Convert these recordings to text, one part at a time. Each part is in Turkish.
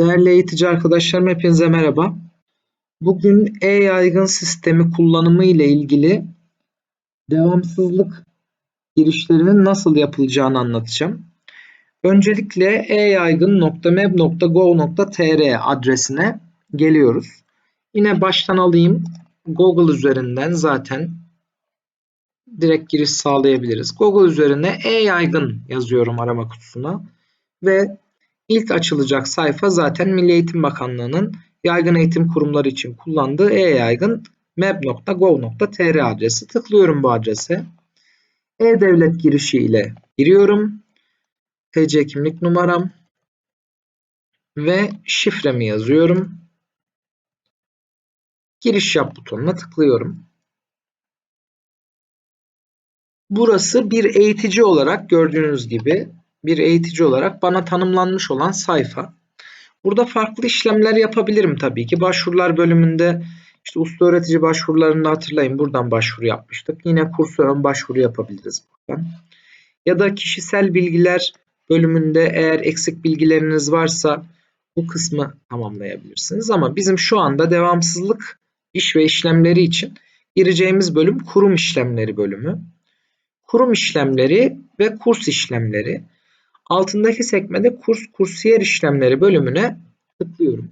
Değerli eğitici arkadaşlarım hepinize merhaba. Bugün e-yaygın sistemi kullanımı ile ilgili devamsızlık girişlerinin nasıl yapılacağını anlatacağım. Öncelikle e-yaygın.meb.gov.tr adresine geliyoruz. Yine baştan alayım. Google üzerinden zaten direkt giriş sağlayabiliriz. Google üzerine e-yaygın yazıyorum arama kutusuna ve İlk açılacak sayfa zaten Milli Eğitim Bakanlığı'nın yaygın eğitim kurumları için kullandığı e-yaygın meb.gov.tr adresi. Tıklıyorum bu adrese. E-Devlet girişi ile giriyorum. TC kimlik numaram ve şifremi yazıyorum. Giriş yap butonuna tıklıyorum. Burası bir eğitici olarak gördüğünüz gibi bir eğitici olarak bana tanımlanmış olan sayfa. Burada farklı işlemler yapabilirim tabii ki. Başvurular bölümünde işte usta öğretici başvurularını hatırlayın. Buradan başvuru yapmıştık. Yine kursa ön başvuru yapabiliriz buradan. Ya da kişisel bilgiler bölümünde eğer eksik bilgileriniz varsa bu kısmı tamamlayabilirsiniz. Ama bizim şu anda devamsızlık iş ve işlemleri için gireceğimiz bölüm kurum işlemleri bölümü. Kurum işlemleri ve kurs işlemleri. Altındaki sekmede kurs kursiyer işlemleri bölümüne tıklıyorum.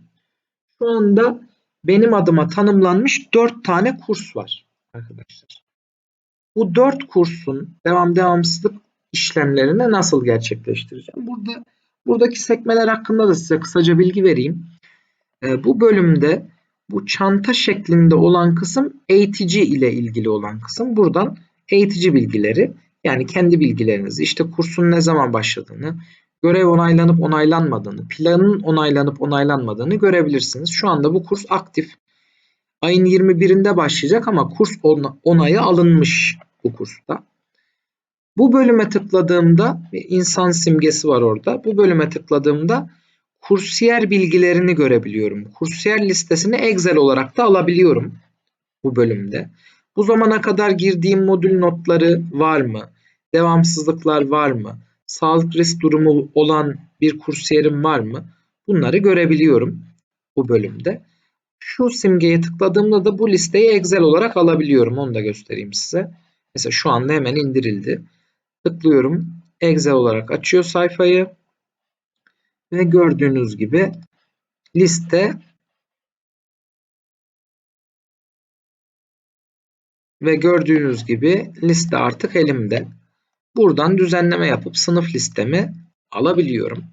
Şu anda benim adıma tanımlanmış 4 tane kurs var arkadaşlar. Bu 4 kursun devam devamsızlık işlemlerini nasıl gerçekleştireceğim? Burada buradaki sekmeler hakkında da size kısaca bilgi vereyim. E, bu bölümde bu çanta şeklinde olan kısım eğitici ile ilgili olan kısım. Buradan eğitici bilgileri yani kendi bilgilerinizi, işte kursun ne zaman başladığını, görev onaylanıp onaylanmadığını, planın onaylanıp onaylanmadığını görebilirsiniz. Şu anda bu kurs aktif. Ayın 21'inde başlayacak ama kurs onayı alınmış bu kursta. Bu bölüme tıkladığımda insan simgesi var orada. Bu bölüme tıkladığımda kursiyer bilgilerini görebiliyorum. Kursiyer listesini Excel olarak da alabiliyorum bu bölümde. Bu zamana kadar girdiğim modül notları var mı? Devamsızlıklar var mı? Sağlık risk durumu olan bir kursiyerim var mı? Bunları görebiliyorum bu bölümde. Şu simgeye tıkladığımda da bu listeyi Excel olarak alabiliyorum. Onu da göstereyim size. Mesela şu anda hemen indirildi. Tıklıyorum. Excel olarak açıyor sayfayı. Ve gördüğünüz gibi liste Ve gördüğünüz gibi liste artık elimde. Buradan düzenleme yapıp sınıf listemi alabiliyorum.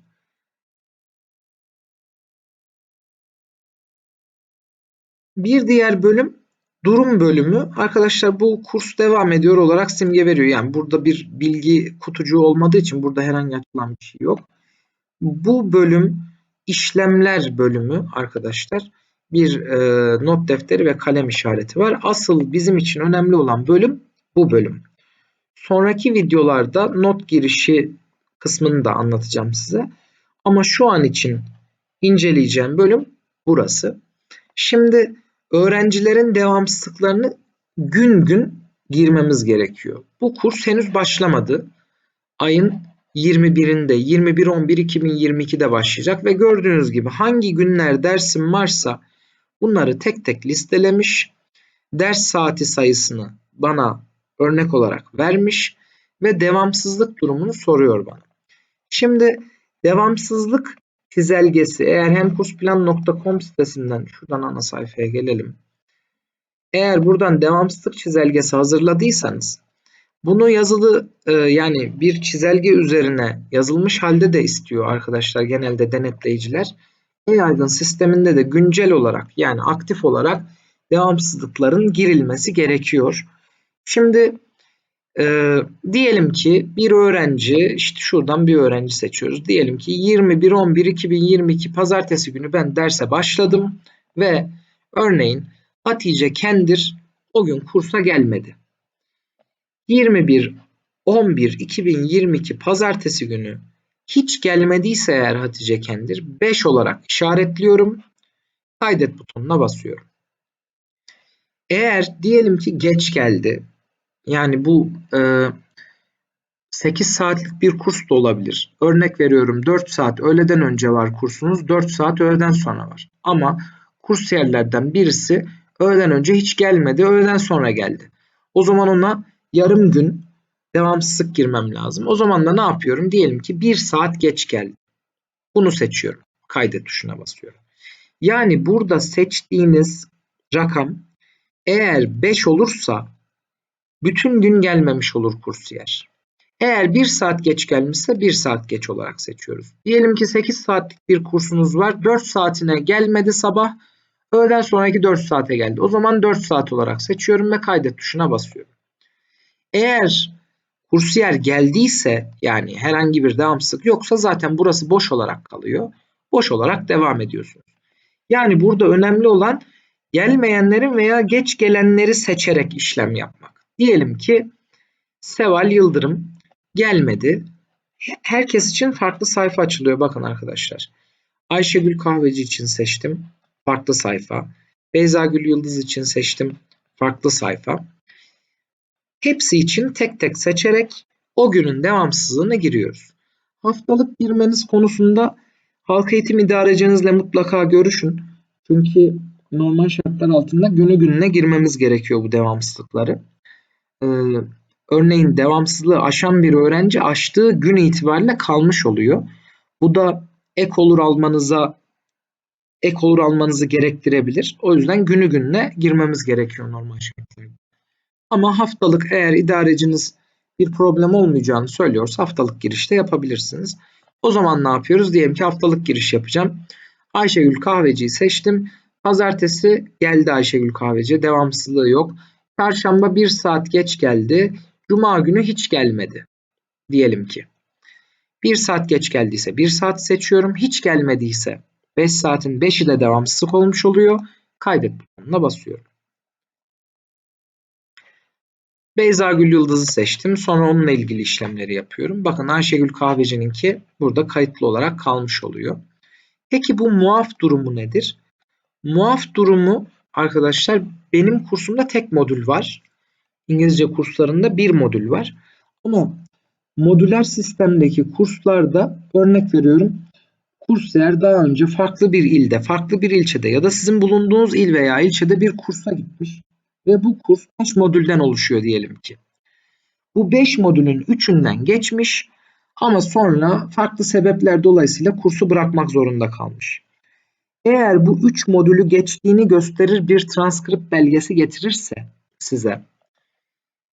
Bir diğer bölüm durum bölümü. Arkadaşlar bu kurs devam ediyor olarak simge veriyor. Yani burada bir bilgi kutucuğu olmadığı için burada herhangi açılan bir şey yok. Bu bölüm işlemler bölümü arkadaşlar bir e, not defteri ve kalem işareti var. Asıl bizim için önemli olan bölüm bu bölüm. Sonraki videolarda not girişi kısmını da anlatacağım size. Ama şu an için inceleyeceğim bölüm burası. Şimdi öğrencilerin devamsızlıklarını gün gün girmemiz gerekiyor. Bu kurs henüz başlamadı. Ayın 21'inde 21-11-2022'de başlayacak ve gördüğünüz gibi hangi günler dersim varsa Bunları tek tek listelemiş. Ders saati sayısını bana örnek olarak vermiş ve devamsızlık durumunu soruyor bana. Şimdi devamsızlık çizelgesi eğer hemkursplan.com sitesinden şuradan ana sayfaya gelelim. Eğer buradan devamsızlık çizelgesi hazırladıysanız bunu yazılı e, yani bir çizelge üzerine yazılmış halde de istiyor arkadaşlar genelde denetleyiciler e-yaygın sisteminde de güncel olarak yani aktif olarak devamsızlıkların girilmesi gerekiyor. Şimdi e, diyelim ki bir öğrenci işte şuradan bir öğrenci seçiyoruz. Diyelim ki 21-11-2022 pazartesi günü ben derse başladım ve örneğin Hatice Kendir o gün kursa gelmedi. 21 11 2022 pazartesi günü hiç gelmediyse eğer Hatice Kendir 5 olarak işaretliyorum. Kaydet butonuna basıyorum. Eğer diyelim ki geç geldi. Yani bu e, 8 saatlik bir kurs da olabilir. Örnek veriyorum 4 saat öğleden önce var kursunuz, 4 saat öğleden sonra var. Ama kursiyerlerden birisi öğleden önce hiç gelmedi, öğleden sonra geldi. O zaman ona yarım gün devamsızlık girmem lazım. O zaman da ne yapıyorum? Diyelim ki 1 saat geç geldi. Bunu seçiyorum. Kaydet tuşuna basıyorum. Yani burada seçtiğiniz rakam eğer 5 olursa bütün gün gelmemiş olur kursiyer. Eğer 1 saat geç gelmişse 1 saat geç olarak seçiyoruz. Diyelim ki 8 saatlik bir kursunuz var. 4 saatine gelmedi sabah. Öğleden sonraki 4 saate geldi. O zaman 4 saat olarak seçiyorum ve kaydet tuşuna basıyorum. Eğer kursiyer geldiyse yani herhangi bir devamsızlık yoksa zaten burası boş olarak kalıyor. Boş olarak devam ediyorsunuz. Yani burada önemli olan gelmeyenlerin veya geç gelenleri seçerek işlem yapmak. Diyelim ki Seval Yıldırım gelmedi. Herkes için farklı sayfa açılıyor bakın arkadaşlar. Ayşegül Kahveci için seçtim. Farklı sayfa. Beyza Gül Yıldız için seçtim. Farklı sayfa. Hepsi için tek tek seçerek o günün devamsızlığına giriyoruz. Haftalık girmeniz konusunda halk eğitim idarecinizle mutlaka görüşün. Çünkü normal şartlar altında günü gününe girmemiz gerekiyor bu devamsızlıkları. Ee, örneğin devamsızlığı aşan bir öğrenci aştığı gün itibariyle kalmış oluyor. Bu da ek olur almanıza ek olur almanızı gerektirebilir. O yüzden günü gününe girmemiz gerekiyor normal şartlarda. Ama haftalık eğer idareciniz bir problem olmayacağını söylüyorsa haftalık girişte yapabilirsiniz. O zaman ne yapıyoruz? Diyelim ki haftalık giriş yapacağım. Ayşegül Kahveci'yi seçtim. Pazartesi geldi Ayşegül Kahveci. Devamsızlığı yok. Çarşamba bir saat geç geldi. Cuma günü hiç gelmedi. Diyelim ki. Bir saat geç geldiyse bir saat seçiyorum. Hiç gelmediyse 5 saatin 5'i de devamsızlık olmuş oluyor. Kaydet butonuna basıyorum. Beyza Gül Yıldız'ı seçtim. Sonra onunla ilgili işlemleri yapıyorum. Bakın Ayşegül Kahveci'ninki burada kayıtlı olarak kalmış oluyor. Peki bu muaf durumu nedir? Muaf durumu arkadaşlar benim kursumda tek modül var. İngilizce kurslarında bir modül var. Ama modüler sistemdeki kurslarda örnek veriyorum kursiyer daha önce farklı bir ilde, farklı bir ilçede ya da sizin bulunduğunuz il veya ilçede bir kursa gitmiş ve bu kurs 5 modülden oluşuyor diyelim ki. Bu 5 modülün 3'ünden geçmiş ama sonra farklı sebepler dolayısıyla kursu bırakmak zorunda kalmış. Eğer bu 3 modülü geçtiğini gösterir bir transkript belgesi getirirse size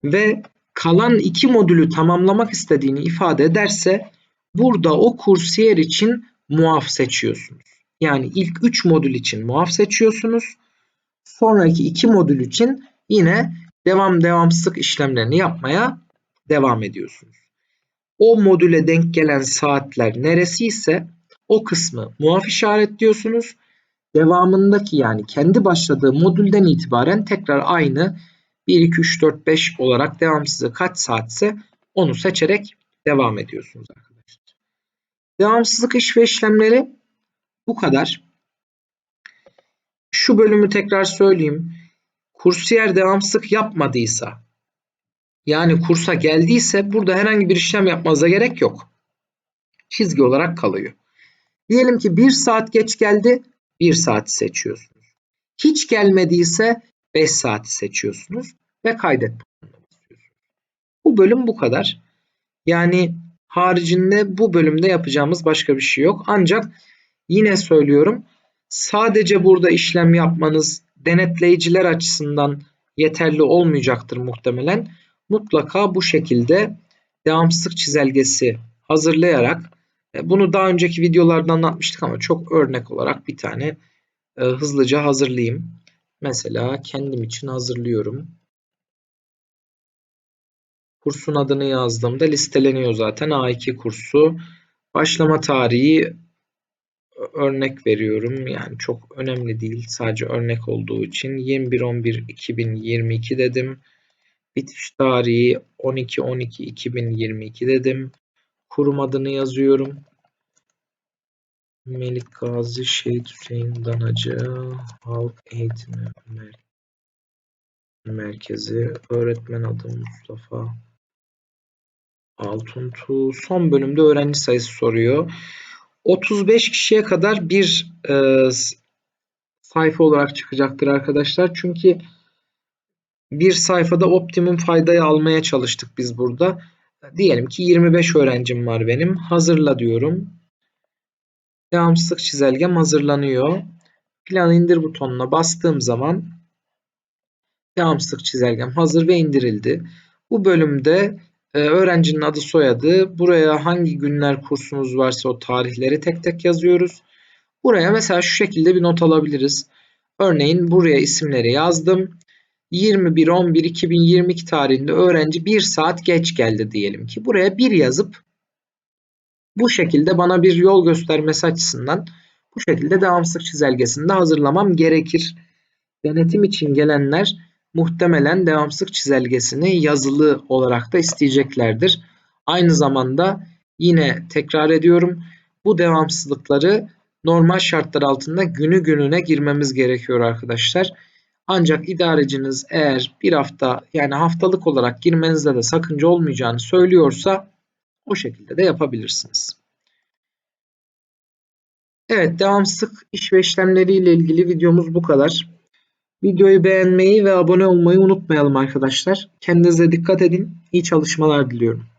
ve kalan 2 modülü tamamlamak istediğini ifade ederse burada o kursiyer için muaf seçiyorsunuz. Yani ilk 3 modül için muaf seçiyorsunuz. Sonraki 2 modül için yine devam devamsızlık işlemlerini yapmaya devam ediyorsunuz. O modüle denk gelen saatler neresi ise o kısmı muaf işaretliyorsunuz. Devamındaki yani kendi başladığı modülden itibaren tekrar aynı 1, 2, 3, 4, 5 olarak devamsızlığı kaç saatse onu seçerek devam ediyorsunuz arkadaşlar. Devamsızlık iş ve işlemleri bu kadar. Şu bölümü tekrar söyleyeyim. Kursiyer devamsızlık yapmadıysa yani kursa geldiyse burada herhangi bir işlem yapmanıza gerek yok. Çizgi olarak kalıyor. Diyelim ki 1 saat geç geldi 1 saati seçiyorsunuz. Hiç gelmediyse 5 saati seçiyorsunuz ve kaydet Bu bölüm bu kadar. Yani haricinde bu bölümde yapacağımız başka bir şey yok. Ancak yine söylüyorum sadece burada işlem yapmanız denetleyiciler açısından yeterli olmayacaktır muhtemelen. Mutlaka bu şekilde devamsızlık çizelgesi hazırlayarak e, bunu daha önceki videolarda anlatmıştık ama çok örnek olarak bir tane e, hızlıca hazırlayayım. Mesela kendim için hazırlıyorum. Kursun adını yazdığımda listeleniyor zaten A2 kursu. Başlama tarihi örnek veriyorum. Yani çok önemli değil. Sadece örnek olduğu için 21.11.2022 dedim. Bitiş tarihi 12.12.2022 dedim. Kurum adını yazıyorum. Melik Gazi Şehit Hüseyin Danacı Halk Eğitimi Merkezi Öğretmen adı Mustafa Altuntu son bölümde öğrenci sayısı soruyor. 35 kişiye kadar bir e, sayfa olarak çıkacaktır arkadaşlar. Çünkü bir sayfada optimum faydayı almaya çalıştık biz burada. Diyelim ki 25 öğrencim var benim. Hazırla diyorum. Devamsızlık çizelgem hazırlanıyor. Plan indir butonuna bastığım zaman devamsızlık çizelgem hazır ve indirildi. Bu bölümde e, öğrencinin adı soyadı, buraya hangi günler kursunuz varsa o tarihleri tek tek yazıyoruz. Buraya mesela şu şekilde bir not alabiliriz. Örneğin buraya isimleri yazdım. 21.11.2022 tarihinde öğrenci 1 saat geç geldi diyelim ki. Buraya 1 yazıp bu şekilde bana bir yol göstermesi açısından bu şekilde devamsızlık çizelgesinde hazırlamam gerekir. Denetim için gelenler muhtemelen devamsızlık çizelgesini yazılı olarak da isteyeceklerdir. Aynı zamanda yine tekrar ediyorum bu devamsızlıkları normal şartlar altında günü gününe girmemiz gerekiyor arkadaşlar. Ancak idareciniz eğer bir hafta yani haftalık olarak girmenizde de sakınca olmayacağını söylüyorsa o şekilde de yapabilirsiniz. Evet devamsızlık iş ve işlemleri ile ilgili videomuz bu kadar. Videoyu beğenmeyi ve abone olmayı unutmayalım arkadaşlar. Kendinize dikkat edin. İyi çalışmalar diliyorum.